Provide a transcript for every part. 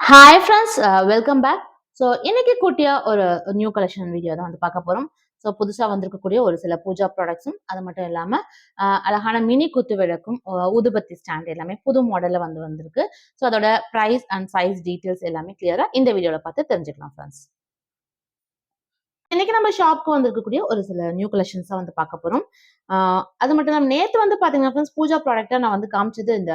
Hi friends welcome back so இன்னைக்கு கூட்டிய ஒரு நியூ கலெக்ஷன் வீடியோ தான் வந்து பார்க்க போகிறோம் ஸோ புதுசாக வந்திருக்கக்கூடிய ஒரு சில பூஜா ப்ராடக்ட்ஸும் அது மட்டும் இல்லாமல் அழகான மினி குத்து விளக்கும் ஊதுபத்தி ஸ்டாண்ட் எல்லாமே புது மாடலில் வந்து வந்திருக்கு. ஸோ அதோட ப்ரைஸ் அண்ட் சைஸ் டீட்டெயில்ஸ் எல்லாமே கிளியராக இந்த வீடியோவில் பார்த்து தெரிஞ்சுக்கலாம் ஃப்ரெண்ட்ஸ் இன்னைக்கு நம்ம ஷாப்க்கு வந்திருக்கக்கூடிய ஒரு சில நியூ கலெக்ஷன்ஸாக வந்து பார்க்க போறோம். அது மட்டும் இல்லாமல் நேற்று வந்து பார்த்தீங்கன்னா ஃப்ரெண்ட்ஸ் பூஜா ப்ராடக்டாக நான் வந்து காமிச்சது இந்த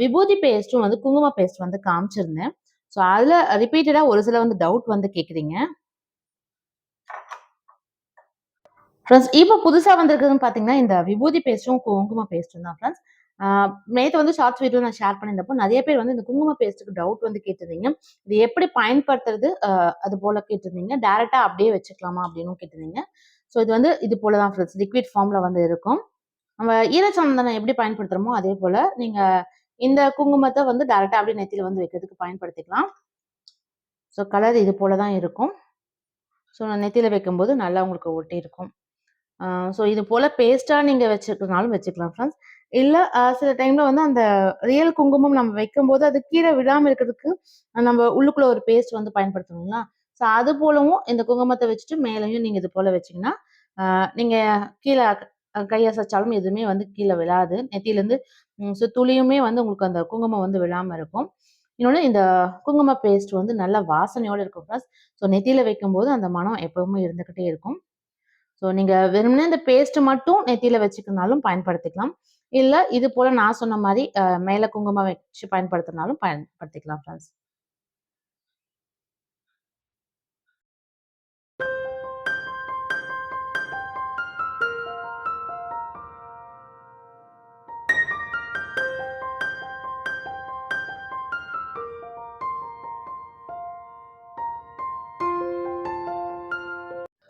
விபூதி பேஸ்ட்டும் வந்து குங்கும பேஸ்ட் வந்து காமிச்சிருந்தேன். ஸோ அதில் ரிப்பீட்டடாக ஒரு சில வந்து டவுட் வந்து கேட்குறீங்க ஃப்ரெண்ட்ஸ் இப்போ புதுசாக வந்திருக்குதுன்னு பார்த்தீங்கன்னா இந்த விபூதி பேஸ்ட்டும் குங்கும பேஸ்ட்டும் தான் ஃப்ரெண்ட்ஸ் நேற்று வந்து ஷார்ட்ஸ் வீடியோ நான் ஷேர் பண்ணியிருந்தப்போ நிறைய பேர் வந்து இந்த குங்கும பேஸ்ட்டுக்கு டவுட் வந்து கேட்டிருந்தீங்க. இது எப்படி பயன்படுத்துறது? அது போல் கேட்டிருந்தீங்க. டேரெக்டாக அப்படியே வச்சுக்கலாமா அப்படின்னு கேட்டிருந்தீங்க. ஸோ இது வந்து இது போல தான் ஃப்ரெண்ட்ஸ் லிக்விட் ஃபார்மில் வந்து இருக்கும். நம்ம ஈரச்சந்தனம் எப்படி பயன்படுத்துகிறோமோ அதே போல் நீங்கள் இந்த குங்குமத்தை வந்து டேரெக்டாக அப்படியே நெத்தியில் வந்து வைக்கிறதுக்கு பயன்படுத்திக்கலாம். ஸோ கலர் இது போல தான் இருக்கும். ஸோ நான் நெத்தியில் வைக்கும்போது நல்லா உங்களுக்கு ஒட்டி இருக்கும். ஸோ இது போல் பேஸ்ட்டாக நீங்கள் வச்சுக்கிறனாலும் வச்சுக்கலாம் ஃப்ரெண்ட்ஸ் இல்லை சில டைமில் வந்து அந்த ரியல் குங்குமம் நம்ம வைக்கும்போது அது கீழே விழாமல் இருக்கிறதுக்கு நம்ம உள்ளுக்குள்ளே ஒரு பேஸ்ட் வந்து பயன்படுத்தணுங்களா? ஸோ அது போலவும் இந்த குங்குமத்தை வச்சுட்டு மேலேயும் நீங்கள் இது போல் வச்சிங்கன்னா நீங்கள் கீழே கையசைச்சாலும் கை அசைச்சாலும் எதுவுமே வந்து கீழே விழாது. நெத்தியிலேருந்து ஸோ துளியுமே வந்து உங்களுக்கு அந்த குங்குமம் வந்து விழாமல் இருக்கும். இன்னொன்று இந்த குங்கும பேஸ்ட் வந்து நல்ல வாசனையோடு இருக்கும் ப்ளஸ் ஸோ நெத்தியில் வைக்கும்போது அந்த மனம் எப்பவுமே இருந்துக்கிட்டே இருக்கும். ஸோ நீங்கள் வெறுமனே இந்த பேஸ்ட் மட்டும் நெத்தியில் வச்சுக்கனாலும் பயன்படுத்திக்கலாம். இல்லை இது போல் நான் சொன்ன மாதிரி மேலே குங்குமம் வச்சு பயன்படுத்தினாலும் பயன்படுத்திக்கலாம் ஃப்ரெண்ட்ஸ்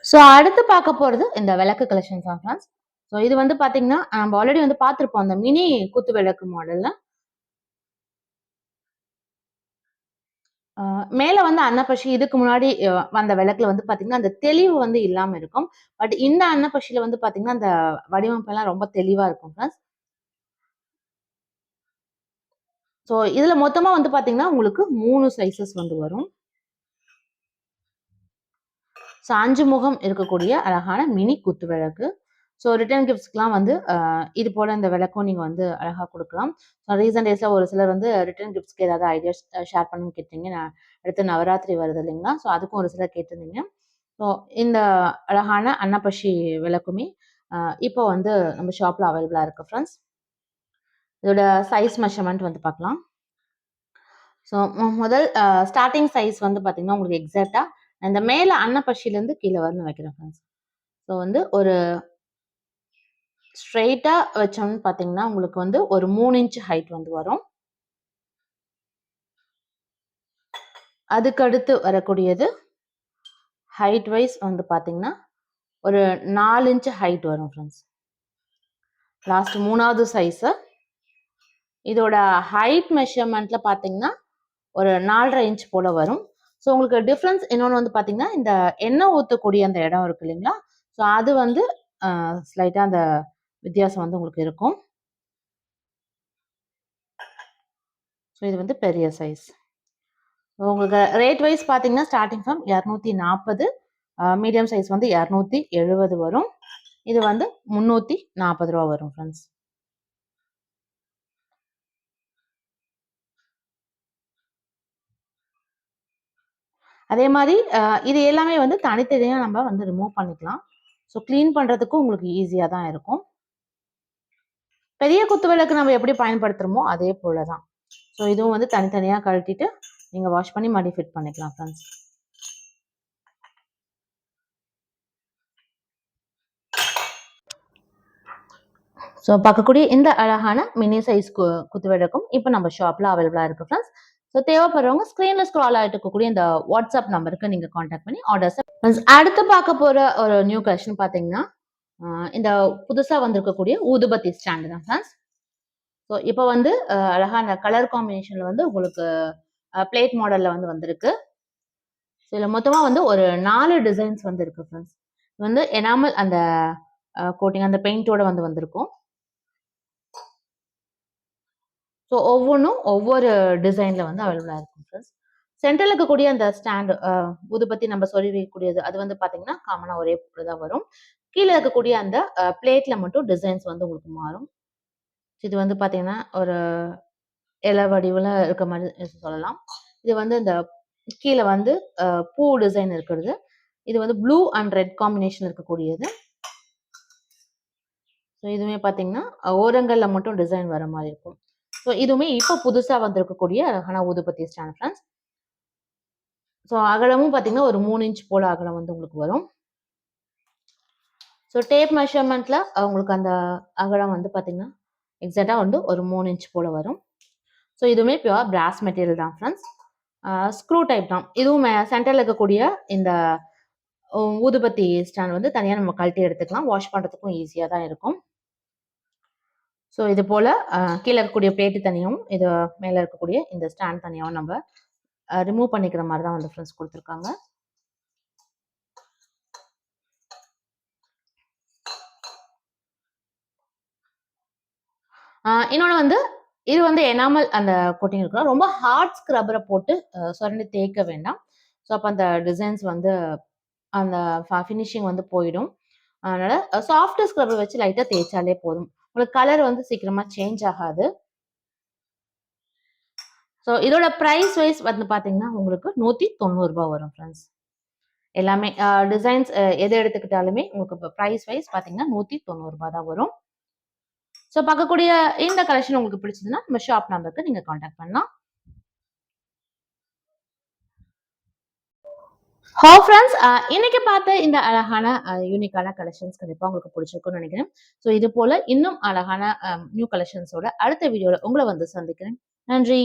ஸோ அடுத்து பார்க்க போகிறது இந்த விளக்கு கலெக்ஷன்ஸ் ஆஃப் ஃப்ரான்ஸ் ஸோ இது வந்து பார்த்தீங்கன்னா நம்ம ஆல்ரெடி வந்து பார்த்துருப்போம் அந்த மினி குத்து விளக்கு மாடலில் மேலே வந்து அன்னப்பஷி இதுக்கு முன்னாடி வந்த விளக்குல வந்து பார்த்தீங்கன்னா அந்த தெளிவு வந்து இல்லாமல் இருக்கும். பட் இந்த அன்னப்பஷியில் வந்து பார்த்தீங்கன்னா அந்த வடிவமைப்பெல்லாம் ரொம்ப தெளிவாக இருக்கும் ஃப்ரெண்ட்ஸ் ஸோ இதில் மொத்தமாக வந்து பார்த்தீங்கன்னா உங்களுக்கு மூணு சைஸஸ் வந்து வரும். ஸோ அஞ்சு முகம் இருக்கக்கூடிய அழகான மினி குத்து விளக்கு ஸோ ரிட்டர்ன் கிஃப்ட்ஸ்க்குலாம் வந்து இது போல் இந்த விளக்கும் நீங்கள் வந்து அழகாக கொடுக்கலாம். ஸோ ரீசன்ட் டேஸில் ஒரு சிலர் வந்து ரிட்டர்ன் கிஃப்ட்ஸ்க்கு ஏதாவது ஐடியாஸ் ஷேர் பண்ணணும்னு கேட்டீங்க. நான் அடுத்து நவராத்திரி வருது இல்லைங்களா? ஸோ அதுக்கும் ஒரு சிலர் கேட்டிருந்தீங்க. ஸோ இந்த அழகான அன்னப்பஷி விளக்குமே இப்போ வந்து நம்ம ஷாப்பில் அவைலபிளாக இருக்குது ஃப்ரெண்ட்ஸ் இதோட சைஸ் மெஷர்மெண்ட் வந்து பார்க்கலாம். ஸோ முதல் ஸ்டார்டிங் சைஸ் வந்து பார்த்தீங்கன்னா உங்களுக்கு எக்ஸாக்டாக இந்த மேலே அன்னப்பஷிலேருந்து கீழே வரணும் வைக்கிறேன் ஃப்ரெண்ட்ஸ் ஸோ வந்து ஒரு ஸ்ட்ரெயிட்டாக வச்சோம்னு பார்த்தீங்கன்னா உங்களுக்கு வந்து ஒரு மூணு இன்ச் ஹைட் வந்து வரும். அதுக்கடுத்து வரக்கூடியது ஹைட் வைஸ் வந்து பார்த்தீங்கன்னா ஒரு நாலு இன்ச் ஹைட் வரும் ஃப்ரெண்ட்ஸ் லாஸ்ட் மூணாவது சைஸு இதோட ஹைட் மெஷர்மெண்ட்டில் பார்த்தீங்கன்னா ஒரு நாலரை இன்ச் போல் வரும். ஸோ உங்களுக்கு டிஃப்ரென்ஸ் இன்னொன்று வந்து பார்த்தீங்கன்னா இந்த எண்ணெய் ஊற்றக்கூடிய அந்த இடம் இருக்கு இல்லைங்களா? ஸோ அது வந்து ஸ்லைட்டாக அந்த வித்தியாசம் வந்து உங்களுக்கு இருக்கும். ஸோ இது வந்து பெரிய சைஸ் உங்களுக்கு ரேட் வைஸ் பார்த்தீங்கன்னா ஸ்டார்டிங் ஃப்ரம் இரநூத்தி நாற்பது மீடியம் சைஸ் வந்து இரநூத்தி எழுபது வரும். இது வந்து முந்நூற்றி நாற்பது ரூபா வரும் ஃப்ரெண்ட்ஸ் அதே மாதிரி இது எல்லாமே வந்து தனித்தனியாக நம்ம வந்து ரிமூவ் பண்ணிக்கலாம். ஸோ க்ளீன் பண்ணுறதுக்கும் உங்களுக்கு ஈஸியாக தான் இருக்கும். பெரிய குத்து விளக்கு நம்ம எப்படி பயன்படுத்துகிறோமோ அதே போல தான். ஸோ இதுவும் வந்து தனித்தனியாக கழட்டிட்டு நீங்கள் வாஷ் பண்ணி மடி ஃபிட் பண்ணிக்கலாம் ஃப்ரெண்ட்ஸ் ஸோ பார்க்கக்கூடிய இந்த அழகான மினி சைஸ் கு குத்து விளக்கும் இப்போ நம்ம ஷாப்பில் அவைலபிளாக இருக்குது ஃப்ரெண்ட்ஸ் ஸோ தேவைப்படுறவங்க ஸ்க்ரீனில் ஸ்க்ரால் ஆகிட்டு இருக்கக்கூடிய இந்த வாட்ஸ்அப் நம்பருக்கு நீங்கள் காண்டாக்ட் பண்ணி ஆர்டர்ஸ் அடுத்து பார்க்க போகிற ஒரு நியூ கலெக்ஷன் பார்த்தீங்கன்னா இந்த புதுசாக வந்திருக்கக்கூடிய ஊதுபத்தி ஸ்டாண்டு தான் ஃப்ரெண்ட்ஸ் ஸோ இப்போ வந்து அழகான கலர் காம்பினேஷனில் வந்து உங்களுக்கு பிளேட் மாடலில் வந்து வந்திருக்கு. ஸோ இதில் மொத்தமாக வந்து ஒரு நாலு டிசைன்ஸ் வந்து இருக்கு ஃப்ரெண்ட்ஸ் வந்து எனாமல் அந்த கோட்டிங் அந்த பெயிண்டோட வந்து வந்திருக்கும். ஸோ ஒவ்வொன்றும் ஒவ்வொரு டிசைனில் வந்து அவைலபிளாக இருக்கும் ஃப்ரெண்ட்ஸ் சென்ட்ரல் இருக்கக்கூடிய அந்த ஸ்டாண்ட் ஊதுபத்தி நம்ம சொல்லி வைக்கக்கூடியது அது வந்து பார்த்தீங்கன்னா காமனாக ஒரே தான் வரும். கீழே இருக்கக்கூடிய அந்த பிளேட்ல மட்டும் டிசைன்ஸ் வந்து உங்களுக்கு மாறும். இது வந்து பார்த்தீங்கன்னா ஒரு இலை வடிவில் இருக்க மாதிரி சொல்லலாம். இது வந்து இந்த கீழே வந்து பூ டிசைன் இருக்கிறது. இது வந்து ப்ளூ அண்ட் ரெட் காம்பினேஷன் இருக்கக்கூடியது. ஸோ இதுவுமே பார்த்தீங்கன்னா ஓரங்களில் மட்டும் டிசைன் வர மாதிரி இருக்கும். ஸோ இதுவுமே இப்போ புதுசாக வந்திருக்கக்கூடிய அழகான ஊதுபத்தி ஸ்டாண்ட் ஃப்ரெண்ட்ஸ் ஸோ அகலமும் பார்த்தீங்கன்னா ஒரு மூணு இன்ச் போல் அகலம் வந்து உங்களுக்கு வரும். ஸோ டேப் மெஷர்மெண்ட்டில் உங்களுக்கு அந்த அகலம் வந்து பார்த்தீங்கன்னா எக்ஸாக்டாக வந்து ஒரு மூணு இன்ச் போல் வரும். ஸோ இதுவுமே பியூர் பிராஸ் மெட்டீரியல் தான் ஃப்ரெண்ட்ஸ் ஸ்க்ரூ டைப் தான். இதுவும் சென்டரில் இருக்கக்கூடிய இந்த ஊதுபத்தி ஸ்டாண்ட் வந்து தனியாக நம்ம கழட்டி எடுத்துக்கலாம். வாஷ் பண்ணுறதுக்கும் ஈஸியாக தான் இருக்கும். ஸோ இது போல் கீழே இருக்கக்கூடிய பிளேட்டு தனியும் இது மேலே இருக்கக்கூடிய இந்த ஸ்டாண்ட் தனியாகவும் நம்ம ரிமூவ் பண்ணிக்கிற மாதிரி தான் வந்து ஃப்ரெண்ட்ஸ் கொடுத்துருக்காங்க. இன்னொன்று வந்து இது வந்து எனாமல் அந்த கோட்டிங் இருக்கலாம் ரொம்ப ஹார்ட் ஸ்க்ரப்பரை போட்டு சுரண்டி தேய்க்க வேண்டாம். ஸோ அப்போ அந்த டிசைன்ஸ் வந்து அந்த ஃபினிஷிங் வந்து போயிடும். அதனால சாஃப்ட் ஸ்க்ரப்பர் வச்சு லைட்டாக தேய்ச்சாலே போதும். உங்களுக்கு கலர் வந்து சீக்கிரமா சேஞ்ச் ஆகாது. ஸோ இதோட ப்ரைஸ் வைஸ் வந்து பார்த்தீங்கன்னா உங்களுக்கு நூற்றி தொண்ணூறுரூபா வரும் ஃப்ரெண்ட்ஸ் எல்லாமே டிசைன்ஸ் எது எடுத்துக்கிட்டாலுமே உங்களுக்கு ப்ரைஸ் வைஸ் பார்த்தீங்கன்னா நூற்றி தொண்ணூறுரூபா தான் வரும். ஸோ பார்க்கக்கூடிய இந்த கலெக்ஷன் உங்களுக்கு பிடிச்சதுன்னா நம்ம ஷாப் நம்பருக்கு நீங்கள் காண்டாக்ட் பண்ணலாம். ஹோ ஃப்ரெண்ட்ஸ் இன்னைக்கு பார்த்த இந்த அழகான யூனிக்கான கலெக்ஷன்ஸ் கண்டிப்பாக உங்களுக்கு பிடிச்சிருக்கும்னு நினைக்கிறேன். ஸோ இது போல இன்னும் அழகான நியூ கலெக்ஷன்ஸோட அடுத்த வீடியோவில் உங்களை வந்து சந்திக்கிறேன். நன்றி.